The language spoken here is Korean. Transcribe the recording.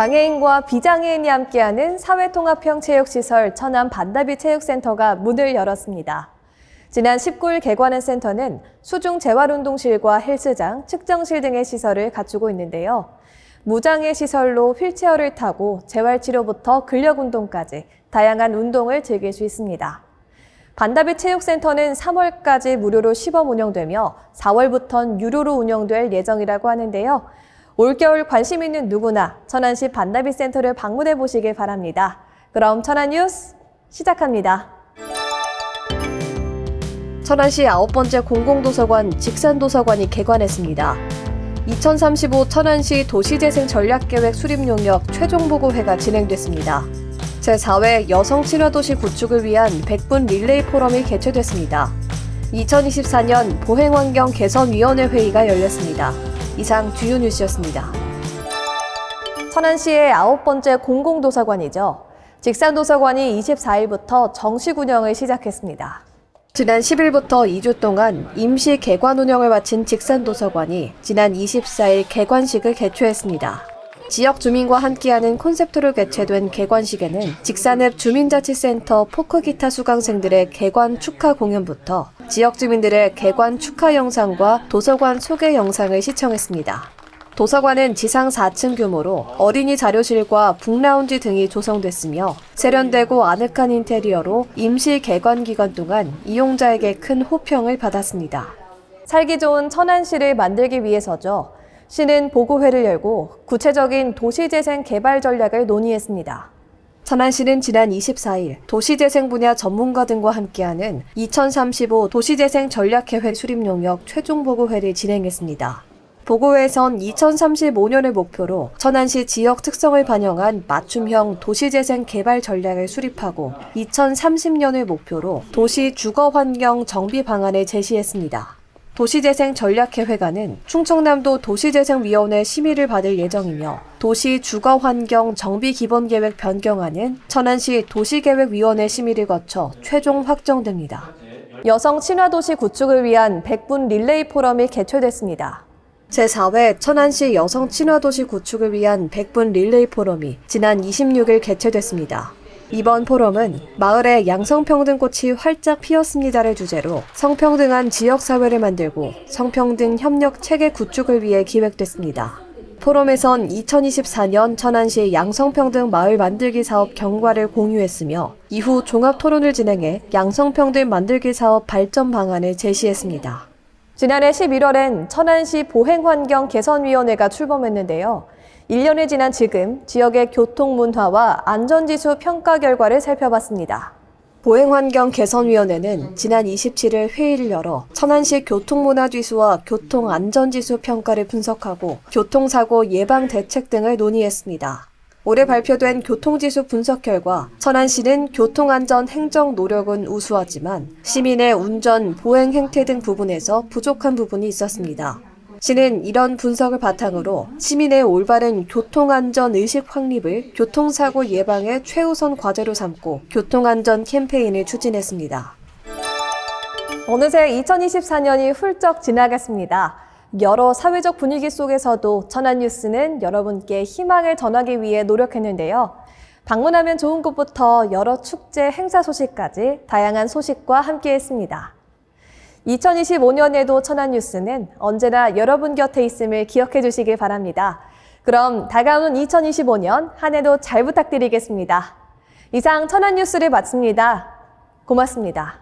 장애인과 비장애인이 함께하는 사회통합형 체육시설 천안 반다비 체육센터가 문을 열었습니다. 지난 19일 개관한 센터는 수중 재활운동실과 헬스장, 측정실 등의 시설을 갖추고 있는데요. 무장애 시설로 휠체어를 타고 재활치료부터 근력운동까지 다양한 운동을 즐길 수 있습니다. 반다비 체육센터는 3월까지 무료로 시범 운영되며 4월부터는 유료로 운영될 예정이라고 하는데요. 올겨울 관심 있는 누구나 천안시 반다비 센터를 방문해 보시길 바랍니다. 그럼 천안 뉴스 시작합니다. 천안시 아홉 번째 공공도서관 직산도서관이 개관했습니다. 2035 천안시 도시재생 전략계획 수립 용역 최종 보고회가 진행됐습니다. 제4회 여성 친화도시 구축을 위한 100분 릴레이 포럼이 개최됐습니다. 2024년 보행환경 개선위원회 회의가 열렸습니다. 이상 주요 뉴스였습니다. 천안시의 아홉 번째 공공도서관이죠. 직산도서관이 24일부터 정식 운영을 시작했습니다. 지난 10일부터 2주 동안 임시 개관 운영을 마친 직산도서관이 지난 24일 개관식을 개최했습니다. 지역 주민과 함께하는 콘셉트로 개최된 개관식에는 직산읍 주민자치센터 포크기타 수강생들의 개관 축하 공연부터 지역 주민들의 개관 축하 영상과 도서관 소개 영상을 시청했습니다. 도서관은 지상 4층 규모로 어린이 자료실과 북라운지 등이 조성됐으며 세련되고 아늑한 인테리어로 임시 개관 기간 동안 이용자에게 큰 호평을 받았습니다. 살기 좋은 천안시를 만들기 위해서죠. 시는 보고회를 열고 구체적인 도시재생 개발 전략을 논의했습니다. 천안시는 지난 24일 도시재생 분야 전문가 등과 함께하는 2035 도시재생 전략계획 수립 용역 최종 보고회를 진행했습니다. 보고회에선 2035년을 목표로 천안시 지역 특성을 반영한 맞춤형 도시재생 개발 전략을 수립하고 2030년을 목표로 도시 주거 환경 정비 방안을 제시했습니다. 도시재생 전략회관은 충청남도 도시재생위원회 심의를 받을 예정이며 도시 주거환경 정비기본계획 변경안은 천안시 도시계획위원회 심의를 거쳐 최종 확정됩니다. 여성 친화도시 구축을 위한 100분 릴레이 포럼이 개최됐습니다. 제4회 천안시 여성 친화도시 구축을 위한 100분 릴레이 포럼이 지난 26일 개최됐습니다. 이번 포럼은 마을에 양성평등꽃이 활짝 피었습니다를 주제로 성평등한 지역사회를 만들고 성평등 협력 체계 구축을 위해 기획됐습니다. 포럼에선 2024년 천안시 양성평등 마을 만들기 사업 경과를 공유했으며 이후 종합 토론을 진행해 양성평등 만들기 사업 발전 방안을 제시했습니다. 지난해 11월엔 천안시 보행환경 개선위원회가 출범했는데요. 1년이 지난 지금 지역의 교통 문화와 안전지수 평가 결과를 살펴봤습니다. 보행환경 개선위원회는 지난 27일 회의를 열어 천안시 교통문화지수와 교통안전지수 평가를 분석하고 교통사고 예방 대책 등을 논의했습니다. 올해 발표된 교통지수 분석 결과 천안시는 교통안전 행정 노력은 우수하지만 시민의 운전, 보행 행태 등 부분에서 부족한 부분이 있었습니다. 시는 이런 분석을 바탕으로 시민의 올바른 교통안전 의식 확립을 교통사고 예방의 최우선 과제로 삼고 교통안전 캠페인을 추진했습니다. 어느새 2024년이 훌쩍 지나갔습니다. 여러 사회적 분위기 속에서도 천안뉴스는 여러분께 희망을 전하기 위해 노력했는데요. 방문하면 좋은 곳부터 여러 축제 행사 소식까지 다양한 소식과 함께 했습니다. 2025년에도 천안뉴스는 언제나 여러분 곁에 있음을 기억해 주시길 바랍니다. 그럼 다가오는 2025년 한 해도 잘 부탁드리겠습니다. 이상 천안뉴스를 마칩니다. 고맙습니다.